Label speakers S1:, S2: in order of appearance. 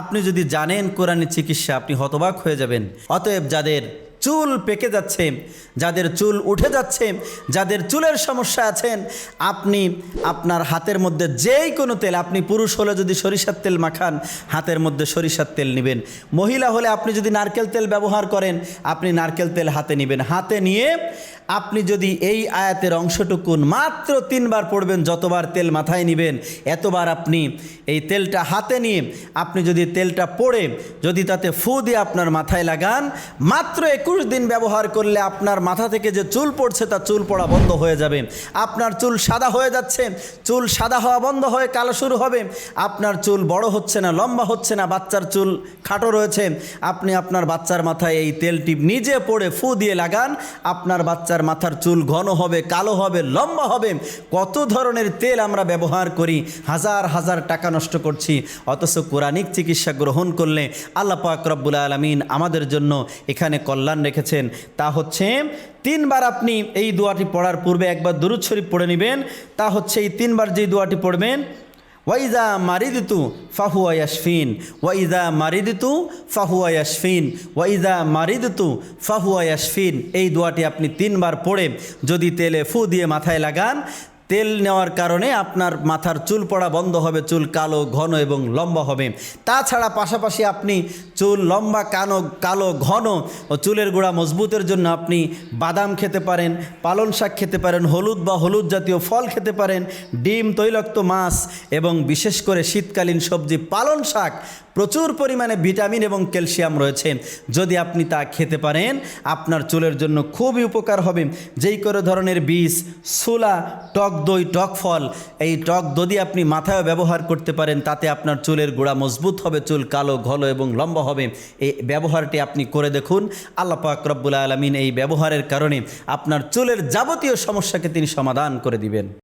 S1: আপনি যদি জানেন কোরআনের চিকিৎসা আপনি হতবাক হয়ে যাবেন। অতএব যাদের চুল পেকে যাচ্ছে, যাদের চুল উঠে যাচ্ছে, যাদের চুলের সমস্যা আছেন আপনি আপনার হাতের মধ্যে যেই কোনো তেল, আপনি পুরুষ হলে যদি সরিষার তেল মাখান, হাতের মধ্যে সরিষার তেল নেবেন। মহিলা হলে আপনি যদি নারকেল তেল ব্যবহার করেন, আপনি নারকেল তেল হাতে নেবেন। হাতে নিয়ে আপনি যদি এই আয়াতের অংশটুকুন মাত্র তিনবার পড়বেন, যতবার তেল মাথায় নেবেন, এতবার আপনি এই তেলটা হাতে নিয়ে আপনি যদি তেলটা পড়ে, যদি তাতে ফু দিয়ে আপনার মাথায় লাগান, মাত্র একুশ দিন ব্যবহার করলে আপনার মাথা থেকে যে চুল পড়ছে, তা চুল পড়া বন্ধ হয়ে যাবে। আপনার চুল সাদা হয়ে যাচ্ছে, চুল সাদা হওয়া বন্ধ হয়ে কালো শুরু হবে। আপনার চুল বড় হচ্ছে না, লম্বা হচ্ছে না, বাচ্চার চুল খাটো রয়েছে। আপনি আপনার বাচ্চার মাথায় এই তেলটি নিজে পড়ে ফু দিয়ে লাগান। আপনার বাচ্চার মাথার চুল ঘন হবে, কালো হবে, লম্বা হবে। কত ধরনের তেল আমরা ব্যবহার করি, হাজার হাজার টাকা নষ্ট করছি। অথচ কোরআনিক চিকিৎসা গ্রহণ করলে আল্লাহ রব্বুল আলমিন আমাদের জন্য এখানে কল্যাণ রেখেছেন। তা হচ্ছে, তিনবার আপনি এই দোয়াটি পড়ার পূর্বে একবার দুরুদ শরীফ পড়ে নেবেন। তা হচ্ছে, এই তিনবার যেই দোয়াটি পড়বেন ওয়াইদা মারিদিতু ফাহুয়া ইয়াসফিন ওয়াইদা মারিদিতু ফাহুয়া ইয়াসফিন ওয়াইদা মারিদিতু ফাহুয়া ইয়াসফিন এই দোয়াটি আপনি তিনবার পড়ে যদি তেলে ফু দিয়ে মাথায় লাগান তেল নেওয়ার কারণে আপনার মাথার চুল পড়া বন্ধ হবে, চুল কালো, ঘন এবং লম্বা হবে। তাছাড়া পাশাপাশি আপনি চুল লম্বা, কানো, কালো, ঘন ও চুলের গোড়া মজবুতের জন্য আপনি বাদাম খেতে পারেন পালন শাক খেতে পারেন, হলুদ বা হলুদ জাতীয় ফল খেতে পারেন, ডিম, তৈলাক্ত মাছ এবং বিশেষ করে শীতকালীন সবজি পালন শাক। প্রচুর পরিমাণে ভিটামিন এবং ক্যালসিয়াম রয়েছে। যদি আপনি তা খেতে পারেন, আপনার চুলের জন্য খুবই উপকার হবে। যেই করে ধরনের বীজ, সোলা, টক দই টক ফল। এই টক যদি আপনি মাথায় ব্যবহার করতে পারেন, তাতে আপনার চুলের গোড়া মজবুত হবে, চুল কালো, ঘন এবং লম্বা হবে। এই ব্যবহারটি আপনি করে দেখুন। আল্লাহ পাক রব্বুল আলমিন এই ব্যবহারের কারণে আপনার চুলের যাবতীয় সমস্যাকে তিনি সমাধান করে দিবেন।